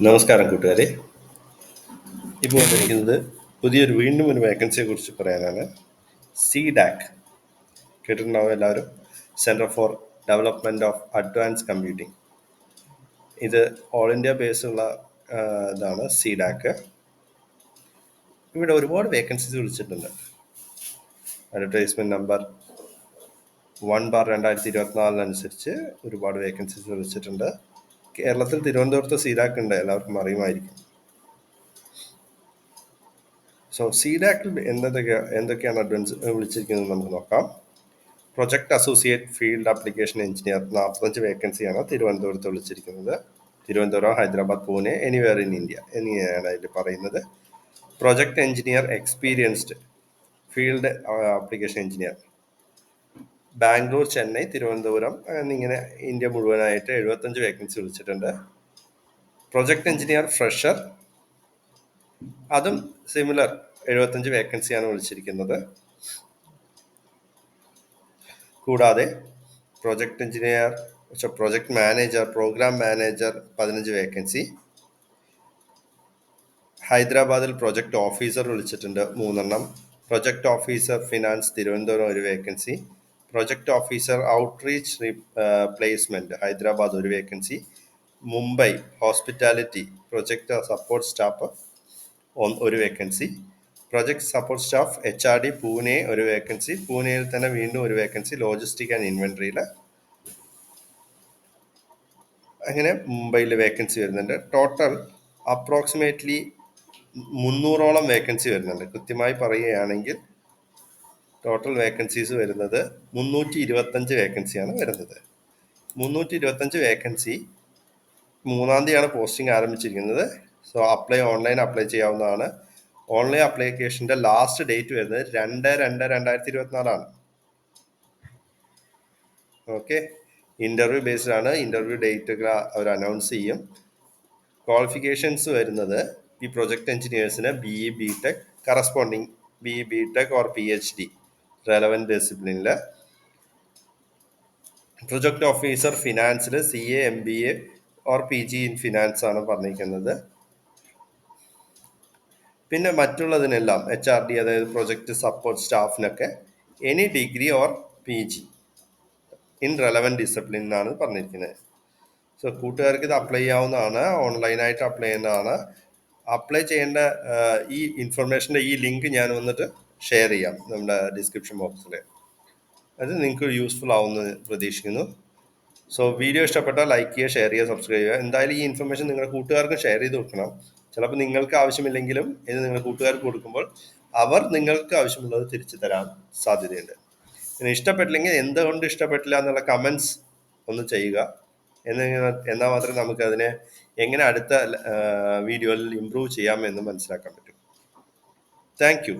നമസ്കാരം കൂട്ടുകാരെ. ഇപ്പോൾ വന്നിരിക്കുന്നത് പുതിയൊരു വീണ്ടും ഒരു വേക്കൻസിയെ കുറിച്ച് പറയാനാണ്. സി ഡാക് കേട്ടിട്ടുണ്ടാവും എല്ലാവരും. Centre for development of advance computing ഇത് ഓൾ ഇന്ത്യ ബേസുള്ള ഇതാണ് സി ഡാക്ക് ഇവിടെ ഒരുപാട് വേക്കൻസീസ് വിളിച്ചിട്ടുണ്ട്. അഡ്വർടൈസ്മെന്റ് നമ്പർ വൺ ബാർ രണ്ടായിരത്തി ഇരുപത്തിനാലിനനുസരിച്ച് ഒരുപാട് വേക്കൻസീസ് വിളിച്ചിട്ടുണ്ട്. കേരളത്തിൽ തിരുവനന്തപുരത്ത് സീഡാക്ക് ഉണ്ട്. എല്ലാവർക്കും അറിയുമായിരിക്കും. സോ സീഡാക്കിൽ എന്തൊക്കെ എന്തൊക്കെയാണ് അഡ്വൻസ് വിളിച്ചിരിക്കുന്നത് നമുക്ക് നോക്കാം. Project associate field application engineer നാൽപ്പത്തഞ്ച് വേക്കൻസിയാണ് തിരുവനന്തപുരത്ത് വിളിച്ചിരിക്കുന്നത്. Thiruvananthapuram Hyderabad Pune anywhere in India എന്നിങ്ങനെയാണ് അതിൽ പറയുന്നത്. Project engineer experienced field application engineer Bangalore Chennai Thiruvananthapuram എന്നിങ്ങനെ ഇന്ത്യ മുഴുവനായിട്ട് എഴുപത്തഞ്ച് വേക്കൻസി വിളിച്ചിട്ടുണ്ട്. പ്രൊജക്ട് എഞ്ചിനീയർ ഫ്രഷർ അതും സിമിലർ എഴുപത്തഞ്ച് വേക്കൻസിയാണ് വിളിച്ചിരിക്കുന്നത്. കൂടാതെ project engineer project manager program manager പതിനഞ്ച് വേക്കൻസി ഹൈദരാബാദിൽ പ്രൊജക്ട് ഓഫീസർ വിളിച്ചിട്ടുണ്ട് മൂന്നെണ്ണം. പ്രൊജക്ട് ഓഫീസർ ഫിനാൻസ് തിരുവനന്തപുരം ഒരു vacancy project officer outreach placement Hyderabad ഒരു vacancy Mumbai hospitality project support staff ഒരു vacancy project support staff H R D Pune ഒരു vacancy പൂനെയിൽ തന്നെ വീണ്ടും ഒരു വേക്കൻസി ലോജിസ്റ്റിക് ആൻഡ് ഇൻവെൻട്രിയിൽ അങ്ങനെ മുംബൈയിൽ വേക്കൻസി വരുന്നുണ്ട്. ടോട്ടൽ അപ്രോക്സിമേറ്റ്ലി മുന്നൂറോളം വേക്കൻസി വരുന്നുണ്ട്. കൃത്യമായി പറയുകയാണെങ്കിൽ ടോട്ടൽ വേക്കൻസീസ് വരുന്നത് മുന്നൂറ്റി ഇരുപത്തഞ്ച് വേക്കൻസിയാണ് വരുന്നത്. മുന്നൂറ്റി ഇരുപത്തഞ്ച് വേക്കൻസി മൂന്നാം തീയതിയാണ് പോസ്റ്റിംഗ് ആരംഭിച്ചിരിക്കുന്നത്. സോ അപ്ലൈ ഓൺലൈൻ അപ്ലൈ ചെയ്യാവുന്നതാണ്. ഓൺലൈൻ അപ്ലിക്കേഷന്റെ ലാസ്റ്റ് ഡേറ്റ് വരുന്നത് രണ്ട് രണ്ട് രണ്ടായിരത്തി ഇരുപത്തിനാലാണ് ഓക്കെ ഇന്റർവ്യൂ ബേസ്ഡ് ആണ് ഇന്റർവ്യൂ ഡേറ്റുകൾ അവർ അനൗൺസ് ചെയ്യും. ക്വാളിഫിക്കേഷൻസ് വരുന്നത് ഈ project എഞ്ചിനീയേഴ്സിന് B E B tech corresponding B E B tech or P H D relevant ഡിസിപ്ലിനിൽ project officer ഫിനാൻസിൽ C A M B A or P G in finance ആണ് പറഞ്ഞിരിക്കുന്നത്. പിന്നെ മറ്റുള്ളതിനെല്ലാം എച്ച് ആർ ഡി അതായത് project support സ്റ്റാഫിനൊക്കെ any degree or P G in relevant discipline എന്നാണ് പറഞ്ഞിരിക്കുന്നത്. So കൂട്ടുകാർക്ക് ഇത് apply ചെയ്യാവുന്നതാണ് ഓൺലൈനായിട്ട് അപ്ലൈ ചെയ്യുന്നതാണ്. അപ്ലൈ ചെയ്യേണ്ട ഈ ഇൻഫർമേഷന്റെ ഈ ലിങ്ക് ഞാൻ വന്നിട്ട് ഷെയർ ചെയ്യാം നമ്മുടെ ഡിസ്ക്രിപ്ഷൻ ബോക്സിൽ അത് നിങ്ങൾക്ക് യൂസ്ഫുൾ ആവുമെന്ന് പ്രതീക്ഷിക്കുന്നു. സോ വീഡിയോ ഇഷ്ടപ്പെട്ടാൽ ലൈക്ക് ചെയ്യുക ഷെയർ ചെയ്യുക സബ്സ്ക്രൈബ് ചെയ്യുക. എന്തായാലും ഈ ഇൻഫർമേഷൻ നിങ്ങളുടെ കൂട്ടുകാർക്ക് ഷെയർ ചെയ്ത് കൊടുക്കണം. ചിലപ്പോൾ നിങ്ങൾക്ക് ആവശ്യമില്ലെങ്കിലും ഇത് നിങ്ങളുടെ കൂട്ടുകാർക്ക് കൊടുക്കുമ്പോൾ അവർ നിങ്ങൾക്ക് ആവശ്യമുള്ളത് തിരിച്ചു തരാൻ സാധ്യതയുണ്ട്. പിന്നെ ഇഷ്ടപ്പെട്ടില്ലെങ്കിൽ എന്തുകൊണ്ട് ഇഷ്ടപ്പെട്ടില്ല എന്നുള്ള കമൻസ് ഒന്ന് ചെയ്യുക. എന്ന് എന്നാൽ മാത്രമേ നമുക്കതിനെ എങ്ങനെ അടുത്ത വീഡിയോയിൽ ഇമ്പ്രൂവ് ചെയ്യാമെന്ന് മനസ്സിലാക്കാൻ പറ്റും. താങ്ക്